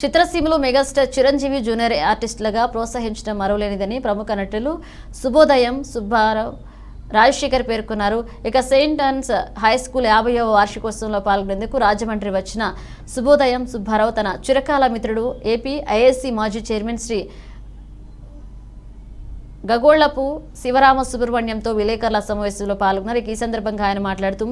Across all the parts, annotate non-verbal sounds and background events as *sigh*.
చిత్రసీమలో megastar Chiranjeevi junior ఆర్టిస్టులుగా ప్రోత్సహించడం మరవలేనిదని ప్రముఖ నటులు శుభోదయం సుబ్బారావు రాజశేఖర్ పేర్కొన్నారు. ఇక సెయింట్ అన్స్ హై స్కూల్ యాభైవ వార్షికోత్సవంలో పాల్గొనేందుకు రాజమండ్రి వచ్చిన శుభోదయం సుబ్బారావు తన చిరకాల మిత్రుడు ఏపీ ఐఏసీ మాజీ చైర్మన్ శ్రీ గగోళ్ళపు శివరామ సుబ్రహ్మణ్యంతో విలేకరుల సమావేశంలో పాల్గొన్నారు. ఈ సందర్భంగా ఆయన మాట్లాడుతూ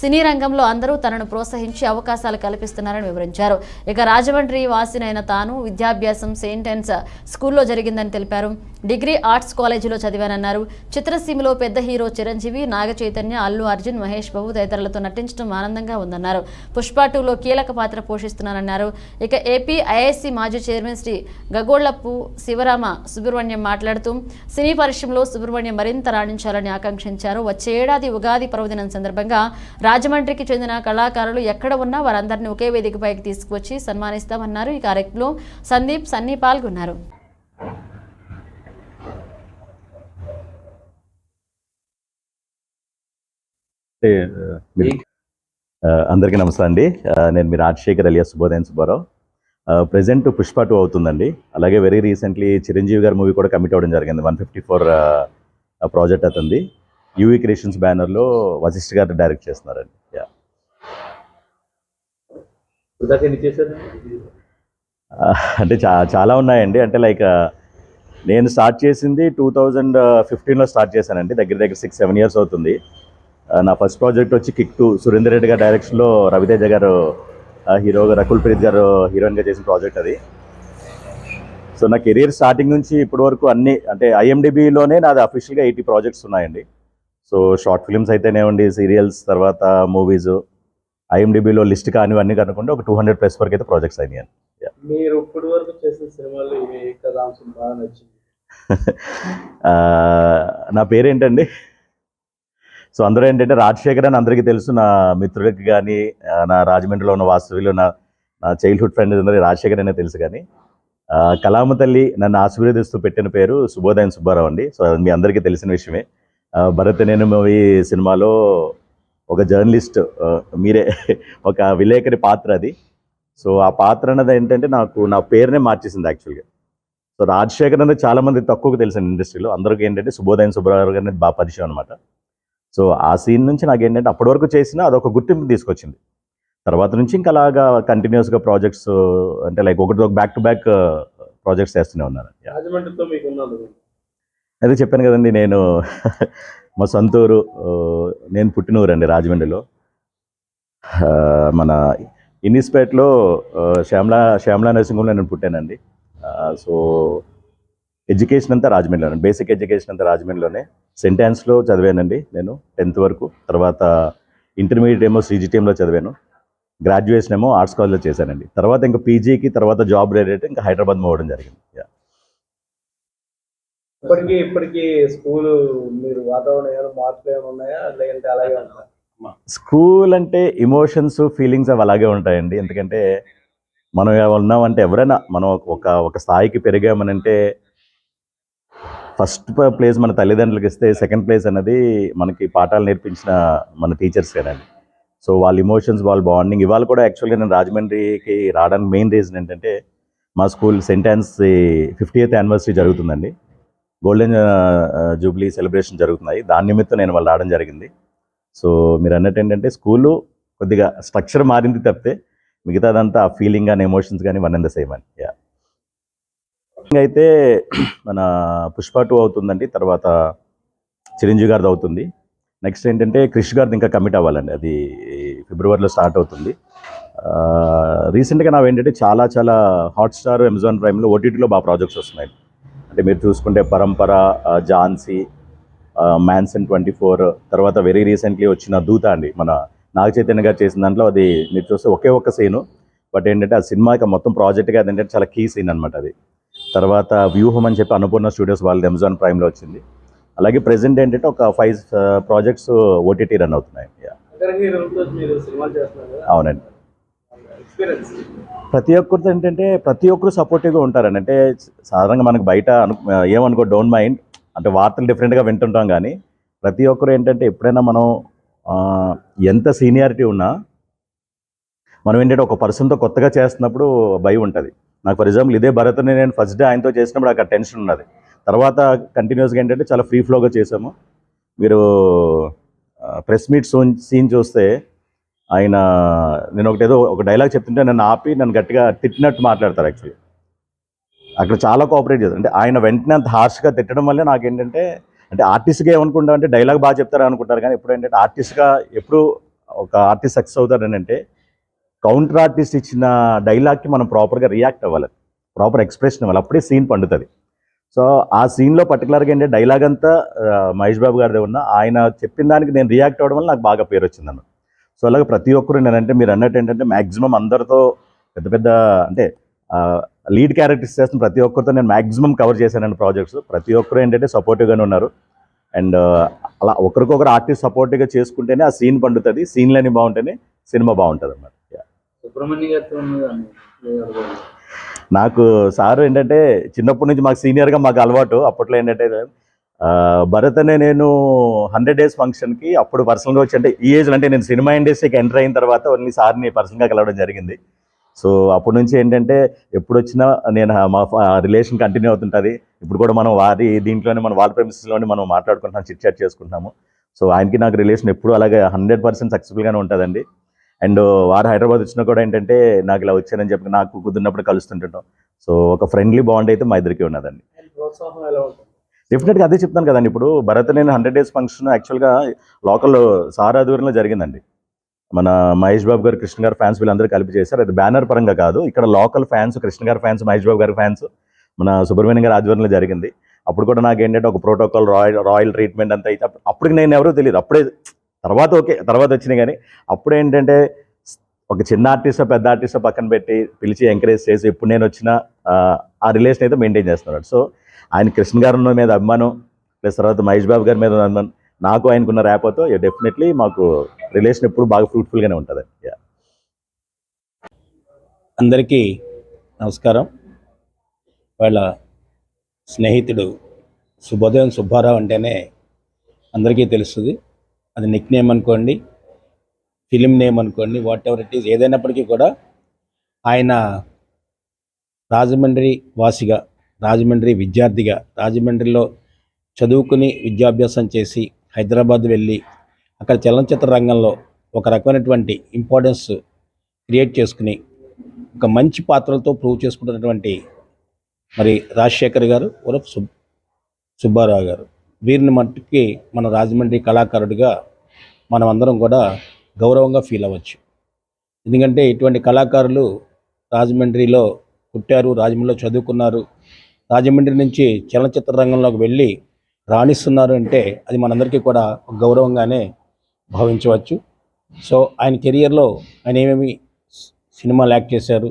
సినీ రంగంలో అందరూ తనను ప్రోత్సహించి అవకాశాలు కల్పిస్తున్నారని వివరించారు. ఇక రాజమండ్రి వాసినైన తాను విద్యాభ్యాసం సెయింట్ అండ్స్ స్కూల్లో జరిగిందని తెలిపారు. డిగ్రీ ఆర్ట్స్ కాలేజీలో చదివానన్నారు. చిత్రసీమలో పెద్ద హీరో చిరంజీవి నాగ చైతన్య అల్లు అర్జున్ మహేష్ బాబు తదితరులతో నటించడం ఆనందంగా ఉందన్నారు. పుష్ప టూలో కీలక పాత్ర పోషిస్తున్నానన్నారు. ఇక ఏపీ ఐఐసి మాజీ చైర్మన్ శ్రీ గగోళ్ళపు శివరామ సుబ్రహ్మణ్యం మాట్లాడుతూ సినీ పరిశ్రమలో సుబ్రహ్మణ్యం మరింత రాణించాలని ఆకాంక్షించారు. వచ్చే ఏడాది ఉగాది పర్వదినం సందర్భంగా రాజమండ్రికి చెందిన కళాకారులు ఎక్కడ ఉన్నా వారందరినీ ఒకే వేదికపైకి తీసుకువచ్చి సన్మానిస్తామన్నారు. ఈ కార్యక్రమంలో సందీప్ సన్నీ పాల్గొన్నారు. అందరికీ నమస్తే అండి. నేను మీ రాజశేఖర్ అలియా శుభోదయం సుబ్బారావు. ప్రజెంట్ పుష్ప టూ అవుతుందండి. అలాగే వెరీ రీసెంట్లీ చిరంజీవి గారి మూవీ కూడా కమిట్ అవ్వడం జరిగింది. వన్ ఫిఫ్టీ ఫోర్ ప్రాజెక్ట్ అతంది యూవీ క్రియేషన్స్ బ్యానర్లో వశిష్ఠ గారు డైరెక్ట్ చేస్తున్నారండి. యా అంటే చా చాలా ఉన్నాయండి. అంటే లైక్ నేను స్టార్ట్ చేసింది టూ థౌజండ్ ఫిఫ్టీన్లో స్టార్ట్ చేశానండి. దగ్గర దగ్గర సిక్స్ సెవెన్ ఇయర్స్ అవుతుంది. నా ఫస్ట్ ప్రాజెక్ట్ వచ్చి కిక్ టూ సురేందర్ రెడ్డి గారి డైరెక్షన్లో రవితేజ గారు హీరోగా రకుల్ ప్రీత్ గారు హీరోయిన్గా చేసిన ప్రాజెక్ట్ అది. సో నా కెరీర్ స్టార్టింగ్ నుంచి ఇప్పటి వరకు అన్ని అంటే ఐఎండిబిలోనే నాది అఫీషియల్గా ఎయిటీ ప్రాజెక్ట్స్ ఉన్నాయండి. సో షార్ట్ ఫిల్మ్స్ అయితేనేవ్వండి సీరియల్స్ తర్వాత మూవీస్ ఐఎండిబిలో లిస్ట్ కానివన్నీ కనుకుంటే ఒక టూ హండ్రెడ్ ప్లస్ వరకు అయితే ప్రాజెక్ట్స్ అయినాయి మీరు ఇప్పటి వరకు చేసిన సినిమాలు ఇవి బాగా నచ్చింది. *laughs* నా పేరేంటండి? సో అందరూ ఏంటంటే రాజశేఖర్ అని అందరికీ తెలుసు నా మిత్రులకి కానీ నా రాజమండ్రిలో ఉన్న వాస్తవ్యులు నా నా చైల్డ్హుడ్ ఫ్రెండ్ అందరికీ రాజశేఖర్ అనే తెలుసు కానీ కలామ తల్లి నన్ను ఆశీర్వదిస్తూ పెట్టిన పేరు శుభోదయం సుబ్బారావు అండి. సో అది మీ అందరికీ తెలిసిన విషయమే. భరత్ నేను మూవీ సినిమాలో ఒక జర్నలిస్ట్ మీరే ఒక విలేకరి పాత్ర అది. సో ఆ పాత్ర అన్నది ఏంటంటే నాకు నా పేరునే మార్చేసింది యాక్చువల్గా సో రాజశేఖర్ అనేది చాలామంది తక్కువకు తక్కువగా తెలిసిన ఇండస్ట్రీలో. అందరికీ ఏంటంటే శుభోదయం సుబ్బారావు గారు అనేది బాగా పరిచయం అనమాట సో ఆ సీన్ నుంచి నాకు ఏంటంటే అప్పటి వరకు చేసిన అదొక గుర్తింపు తీసుకొచ్చింది. తర్వాత నుంచి ఇంకా అలాగా కంటిన్యూస్గా ప్రాజెక్ట్స్ అంటే లైక్ ఒకటి ఒక బ్యాక్ టు బ్యాక్ ప్రాజెక్ట్స్ చేస్తూనే ఉన్నాను. అదే చెప్పాను కదండి నేను *laughs* మా సొంతూరు నేను పుట్టిన ఊరండి రాజమండ్రిలో. మన ఇన్నిస్పేట్లో శ్యామలా శ్యామలా నరసింహంలో నేను పుట్టానండి. సో ఎడ్యుకేషన్ అంతా రాజమండ్రిలోనే బేసిక్ ఎడ్యుకేషన్ అంతా రాజమండ్రిలోనే. సెంటాన్స్లో చదివానండి నేను టెన్త్ వరకు. తర్వాత ఇంటర్మీడియట్ ఏమో సీజీటీఎంలో చదివాను. గ్రాడ్యుయేషన్ ఏమో ఆర్ట్స్ కాలేజ్లో చేశానండి. తర్వాత ఇంకా పీజీకి తర్వాత జాబ్ రిలేటెడ్ ఇంకా హైదరాబాద్ మూవ్ అవ్వడం జరిగింది. Yeah. ఇప్పటికీ ఇప్పటికీ స్కూల్ మీరు వాతావరణం ఏమైనా మార్పులు ఏమైనా ఉన్నాయా? లేదంటే అలాగే ఉందా? స్కూల్ అంటే ఇమోషన్స్ ఫీలింగ్స్ అవి అలాగే ఉంటాయండి. ఎందుకంటే మనం ఉన్నామంటే ఎవరైనా మనం ఒక ఒక స్థాయికి పెరిగామనంటే ఫస్ట్ ప్లేస్ మన తల్లిదండ్రులకి ఇస్తే సెకండ్ ప్లేస్ అనేది మనకి పాఠాలు నేర్పించిన మన టీచర్స్ కదండి. సో వాళ్ళ ఇమోషన్స్ వాళ్ళ బాండింగ్ ఇవాళ కూడా యాక్చువల్గా నేను రాజమండ్రికి రావడానికి మెయిన్ రీజన్ ఏంటంటే మా స్కూల్ సెంటాన్స్ ఫిఫ్టీ ఎయిత్ యానివర్సరీ జరుగుతుందండి. గోల్డెన్ జూబ్లీ సెలబ్రేషన్ జరుగుతున్నాయి. దాని నిమిత్తం నేను వాళ్ళు రావడం జరిగింది. సో మీరు అన్నట్టు ఏంటంటే స్కూలు కొద్దిగా స్ట్రక్చర్ మారింది తప్పితే మిగతాదంతా ఆ ఫీలింగ్ కానీ ఎమోషన్స్ కానీ వన్ అండ్ ద సేమ్ అని యా అయితే *clears throat* మన పుష్ప టూ అవుతుందండి తర్వాత చిరంజీవి గారిది అవుతుంది. నెక్స్ట్ ఏంటంటే క్రిష్ గారిది ఇంకా కమిట్ అవ్వాలండి అది ఫిబ్రవరిలో స్టార్ట్ అవుతుంది. రీసెంట్గా నావి ఏంటంటే చాలా చాలా హాట్స్టార్ అమెజాన్ ప్రైమ్లో ఓటీటీలో బాగా ప్రాజెక్ట్స్ వస్తున్నాయి. అంటే మీరు చూసుకుంటే Parampara Jhansi Jhansi mansion twenty four తర్వాత వెరీ రీసెంట్లీ వచ్చిన దూత అండి మన నాగ చైతన్య గారు చేసిన దాంట్లో అది మీరు చూస్తే ఒకే ఒక్క సీను బట్ ఏంటంటే ఆ సినిమాకి మొత్తం ప్రాజెక్ట్గా ఏంటంటే చాలా కీ సీన్ అనమాట అది. తర్వాత వ్యూహం అని చెప్పి అన్నపూర్ణ స్టూడియోస్ వాళ్ళది అమెజాన్ ప్రైమ్లో వచ్చింది. అలాగే ప్రెసెంట్ ఏంటంటే ఒక ఫైవ్ ప్రాజెక్ట్స్ ఓటీటీ రన్ అవుతున్నాయి. అవునండి. ప్రతి ఒక్కరితో ఏంటంటే ప్రతి ఒక్కరు సపోర్టివ్గా ఉంటారండి అంటే సాధారణంగా మనకు బయట అను ఏమనుకో డోంట్ మైండ్ అంటే వార్తలు డిఫరెంట్గా వింటుంటాం కానీ ప్రతి ఒక్కరు ఏంటంటే ఎప్పుడైనా మనం ఎంత సీనియారిటీ ఉన్నా మనం ఏంటంటే ఒక పర్సన్తో కొత్తగా చేస్తున్నప్పుడు భయం ఉంటుంది. నాకు ఫర్ ఎగ్జాంపుల్ ఇదే భరత్ని నేను ఫస్ట్ డే ఆయనతో చేసినప్పుడు అక్కడ టెన్షన్ ఉన్నది. తర్వాత కంటిన్యూస్గా ఏంటంటే చాలా ఫ్రీ ఫ్లోగా చేసాము మీరు ప్రెస్ మీట్ సోన్ సీన్ చూస్తే ఆయన నేను ఒకటి ఏదో ఒక డైలాగ్ చెప్తుంటే నన్ను ఆపి నన్ను గట్టిగా తిట్టినట్టు మాట్లాడతారు యాక్చువల్లీ అక్కడ చాలా కోఆపరేట్ చేస్తారు అంటే ఆయన వెంటనే అంత హార్ష్గా తిట్టడం వల్లే నాకేంటంటే అంటే ఆర్టిస్ట్గా ఏమనుకుంటాం అంటే డైలాగ్ బాగా చెప్తారు అనుకుంటారు కానీ ఎప్పుడు ఏంటంటే ఆర్టిస్ట్గా ఎప్పుడు ఒక ఆర్టిస్ట్ సక్సెస్ అవుతారని అంటే కౌంటర్ ఆర్టిస్ట్ ఇచ్చిన డైలాగ్కి మనం ప్రాపర్గా రియాక్ట్ అవ్వాలి. ప్రాపర్ ఎక్స్ప్రెషన్ ఇవ్వాలి. అప్పుడే సీన్ పండుతుంది. సో ఆ సీన్లో పర్టికులర్గా ఏంటంటే డైలాగ్ అంతా మహేష్ బాబు గారిదే ఉన్న ఆయన చెప్పిన దానికి నేను రియాక్ట్ అవ్వడం వల్ల నాకు బాగా పేరు వచ్చిందన్న సో అలాగే ప్రతి ఒక్కరు నేనంటే మీరు అన్నట్టు ఏంటంటే మ్యాక్సిమం అందరితో పెద్ద పెద్ద అంటే లీడ్ క్యారెక్టర్స్ చేస్తున్న ప్రతి ఒక్కరితో నేను మ్యాక్సిమం కవర్ చేశానండి ప్రాజెక్ట్స్. ప్రతి ఒక్కరు ఏంటంటే సపోర్టివ్గానే ఉన్నారు. అండ్ అలా ఒకరికొకరు ఆర్టిస్ట్ సపోర్టివ్గా చేసుకుంటేనే ఆ సీన్ పండుతుంది. సీన్లన్నీ బాగుంటేనే సినిమా బాగుంటుంది అన్నమాట గారితో నాకు సార్ ఏంటంటే చిన్నప్పటి నుంచి మాకు సీనియర్గా మాకు అలవాటు. అప్పట్లో ఏంటంటే భరత్ అనే నేను హండ్రెడ్ డేస్ ఫంక్షన్కి అప్పుడు పర్సనల్గా వచ్చి అంటే ఈ ఏజ్లో అంటే నేను సినిమా ఇండస్ట్రీకి ఎంటర్ అయిన తర్వాత ఓన్లీ సార్ని పర్సనల్గా కలవడం జరిగింది. సో అప్పటి నుంచి ఏంటంటే ఎప్పుడు వచ్చినా నేను మా రిలేషన్ కంటిన్యూ అవుతుంటుంది. ఇప్పుడు కూడా మనం వారి దీంట్లోనే మనం వాళ్ళ ప్రెమిసెస్లోనే మనం మాట్లాడుకుంటున్నాం చిట్ చాట్ చేసుకుంటున్నాము. సో ఆయనకి నాకు రిలేషన్ ఎప్పుడు అలాగే హండ్రెడ్ పర్సెంట్ సక్సెస్ఫుల్గానే ఉంటుందండి. అండ్ వారు హైదరాబాద్ వచ్చినా కూడా ఏంటంటే నాకు ఇలా వచ్చానని చెప్పి నాకు కుదిరినప్పుడు కలుస్తుంటుంటాం. సో ఒక ఫ్రెండ్లీ బాండ్ అయితే మా ఇద్దరికి ఉన్నదండి. డెఫినెట్గా అదే చెప్తాను కదండి. ఇప్పుడు భరత్ నేను హండ్రెడ్ డేస్ ఫంక్షన్ యాక్చువల్గా లోకల్ సార్ ఆధ్వర్యంలో జరిగిందండి. మన మహేష్ బాబు గారు కృష్ణ గారు ఫ్యాన్స్ వీళ్ళందరూ కలిపి చేశారు. అది బ్యానర్ పరంగా కాదు. ఇక్కడ లోకల్ ఫ్యాన్స్ కృష్ణ గారి ఫ్యాన్స్ మహేష్ బాబు గారి ఫ్యాన్స్ మన సుబ్రహ్మణ్యం గారి ఆధ్వర్యంలో జరిగింది. అప్పుడు కూడా నాకు ఏంటంటే ఒక ప్రోటోకాల్ రాయల్ రాయల్ ట్రీట్మెంట్ అంతా అయితే అప్పుడు- అప్పటికి నేను ఎవరో తెలియదు. అప్పుడే తర్వాత ఓకే తర్వాత వచ్చినాయి కానీ అప్పుడు ఏంటంటే ఒక చిన్న ఆర్టిస్టో పెద్ద ఆర్టిస్టో పక్కన పెట్టి పిలిచి ఎంకరేజ్ చేసి ఇప్పుడు నేను వచ్చిన ఆ, రిలేషన్ అయితే మెయింటైన్ చేస్తున్నాడు. సో ఆయన కృష్ణ గారు ఉన్న మీద అభిమానం ప్లస్ తర్వాత మహేష్ బాబు గారి మీద అభిమానం నాకు ఆయనకున్న ర్యాపోతో డెఫినెట్లీ మాకు రిలేషన్ ఎప్పుడు బాగా ఫ్రూట్ఫుల్గానే ఉంటుంది. అందరికీ నమస్కారం. వాళ్ళ స్నేహితుడు శుభోదయం సుబ్బారావు అంటేనే అందరికీ తెలుస్తుంది. అది నిక్ నేమ్ అనుకోండి ఫిలిం నేమ్ అనుకోండి వాట్ ఎవర్ ఇట్ ఈస్ ఏదైనప్పటికీ కూడా ఆయన రాజమండ్రి వాసిగా రాజమండ్రి విద్యార్థిగా రాజమండ్రిలో చదువుకుని విద్యాభ్యాసం చేసి హైదరాబాద్ వెళ్ళి అక్కడ చలనచిత్ర రంగంలో ఒక రకమైనటువంటి ఇంపార్టెన్స్ క్రియేట్ చేసుకుని ఒక మంచి పాత్రలతో ప్రూవ్ చేసుకుంటున్నటువంటి మరి రాజశేఖర్ గారు ఉరఫ్ సుబ్ సుబ్బారావు గారు. వీరిని మట్టుకి మన రాజమండ్రి కళాకారుడిగా మనం అందరం కూడా గౌరవంగా ఫీల్ అవ్వచ్చు. ఎందుకంటే ఇటువంటి కళాకారులు రాజమండ్రిలో పుట్టారు రాజమండ్రిలో చదువుకున్నారు. రాజమండ్రి నుంచి చలనచిత్ర రంగంలోకి వెళ్ళి రాణిస్తున్నారు అంటే అది మనందరికీ కూడా గౌరవంగానే భావించవచ్చు. సో ఆయన కెరియర్లో ఆయన ఏమేమి సినిమాలు యాక్ట్ చేశారు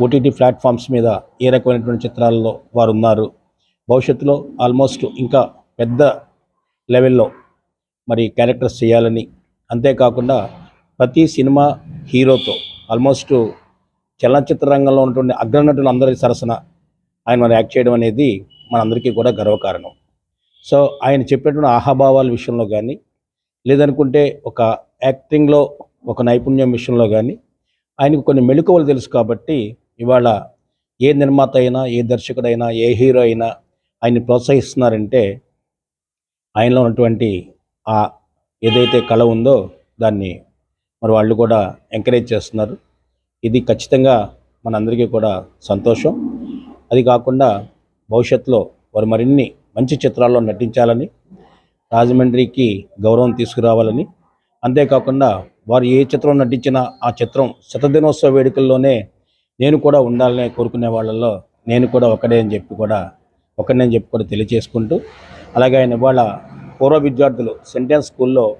ఓటీటీ ప్లాట్ఫామ్స్ మీద ఏ రకమైనటువంటి చిత్రాల్లో వారు ఉన్నారు భవిష్యత్తులో ఆల్మోస్ట్ ఇంకా పెద్ద లెవెల్లో మరి క్యారెక్టర్స్ చేయాలని. అంతేకాకుండా ప్రతి సినిమా హీరోతో ఆల్మోస్ట్ చలనచిత్ర రంగంలో ఉన్నటువంటి అగ్రనటులు అందరి సరసన ఆయన మరి యాక్ట్ చేయడం అనేది మనందరికీ కూడా గర్వకారణం. సో ఆయన చెప్పేటువంటి ఆహాభావాల విషయంలో కానీ లేదనుకుంటే ఒక యాక్టింగ్లో ఒక నైపుణ్యం విషయంలో కానీ ఆయనకు కొన్ని మెళుకువలు తెలుసు కాబట్టి ఇవాళ ఏ నిర్మాత అయినా ఏ దర్శకుడైనా ఏ హీరో అయినా ఆయన్ని ప్రోత్సహిస్తున్నారంటే ఆయనలో ఉన్నటువంటి ఆ ఏదైతే కళ ఉందో దాన్ని మరి వాళ్ళు కూడా ఎంకరేజ్ చేస్తున్నారు. ఇది ఖచ్చితంగా మనందరికీ కూడా సంతోషం. అది కాకుండా భవిష్యత్తులో వారు మరిన్ని మంచి చిత్రాల్లో నటించాలని రాజమండ్రికి గౌరవం తీసుకురావాలని అంతేకాకుండా వారు ఏ చిత్రం నటించినా ఆ చిత్రం శతదినోత్సవ వేడుకల్లోనే నేను కూడా ఉండాలని కోరుకునే వాళ్ళల్లో నేను కూడా ఒకడే అని చెప్పి కూడా ఒకడే అని చెప్పి కూడా తెలియజేసుకుంటూ అలాగే ఆయన ఇవాళ పూర్వ విద్యార్థులు సెంటెన్స్ స్కూల్లో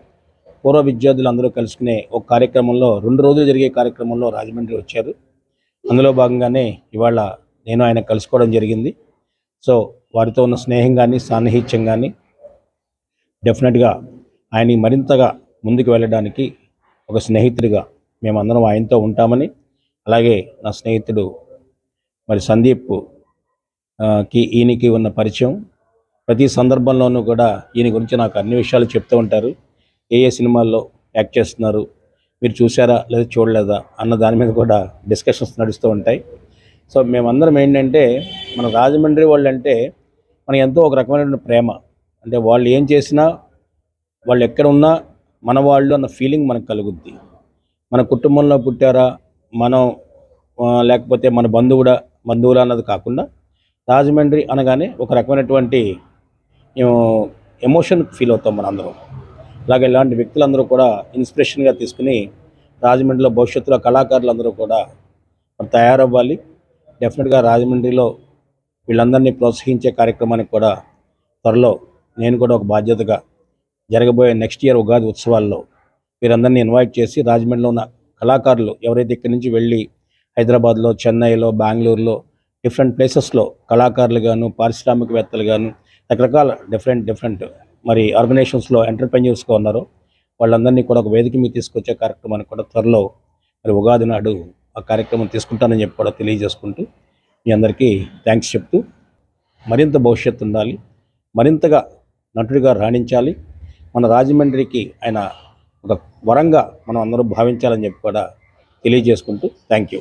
పూర్వ విద్యార్థులు అందరూ కలుసుకునే ఒక కార్యక్రమంలో రెండు రోజులు జరిగే కార్యక్రమంలో రాజమండ్రి వచ్చారు. అందులో భాగంగానే ఇవాళ నేను ఆయన కలుసుకోవడం జరిగింది. సో వారితో ఉన్న స్నేహం కానీ సాన్నిహిత్యం కానీ డెఫినెట్గా ఆయన్ని మరింతగా ముందుకు వెళ్ళడానికి ఒక స్నేహితుడిగా మేమందరం ఆయనతో ఉంటామని అలాగే నా స్నేహితుడు మరి సందీప్కి ఈయనకి ఉన్న పరిచయం ప్రతి సందర్భంలోనూ కూడా ఈయన గురించి నాకు అన్ని విషయాలు చెప్తూ ఉంటారు. ఏ ఏ సినిమాల్లో యాక్ట్ చేస్తున్నారు మీరు చూసారా లేదా చూడలేదా అన్న దాని మీద కూడా డిస్కషన్స్ నడుస్తూ ఉంటాయి. సో మేమందరం ఏంటంటే మన రాజమండ్రి వాళ్ళు అంటే మనకి ఎంతో ఒక రకమైన ప్రేమ. అంటే వాళ్ళు ఏం చేసినా వాళ్ళు ఎక్కడ ఉన్నా మన వాళ్ళు అన్న ఫీలింగ్ మనకు కలుగుద్ది. మన కుటుంబంలో పుట్టారా మనం లేకపోతే మన బంధువుడా బంధువులా అన్నది కాకుండా రాజమండ్రి అనగానే ఒక రకమైనటువంటి ఎమోషన్ ఫీల్ అవుతాం మనందరం అలాగే ఇలాంటి వ్యక్తులందరూ కూడా ఇన్స్పిరేషన్గా తీసుకుని రాజమండ్రిలో భవిష్యత్తులో కళాకారులందరూ కూడా తయారవ్వాలి. డెఫినెట్గా రాజమండ్రిలో వీళ్ళందరినీ ప్రోత్సహించే కార్యక్రమానికి కూడా త్వరలో నేను కూడా ఒక బాధ్యతగా జరగబోయే నెక్స్ట్ ఇయర్ ఉగాది ఉత్సవాల్లో వీరందరినీ ఇన్వైట్ చేసి రాజమండ్రిలో ఉన్న కళాకారులు ఎవరైతే ఇక్కడి నుంచి వెళ్ళి హైదరాబాద్లో చెన్నైలో బెంగళూరులో డిఫరెంట్ ప్లేసెస్లో కళాకారులు గాను పారిశ్రామికవేత్తలు గాను రకరకాల డిఫరెంట్ డిఫరెంట్ మరి ఆర్గనైజేషన్స్లో ఎంటర్ప్రెన్యూర్స్గా ఉన్నారు. వాళ్ళందరినీ కూడా ఒక వేదిక మీద తీసుకొచ్చే కార్యక్రమాన్ని కూడా త్వరలో మరి ఉగాది నాడు ఆ కార్యక్రమం తీసుకుంటానని చెప్పి కూడా తెలియజేసుకుంటూ మీ అందరికీ థ్యాంక్స్ చెప్తూ మరింత భవిష్యత్తు ఉండాలి. మరింతగా నటుడిగా రాణించాలి. మన రాజమండ్రికి ఆయన ఒక వరంగా మనం అందరూ భావించాలని చెప్పి కూడా తెలియజేసుకుంటూ థ్యాంక్ యూ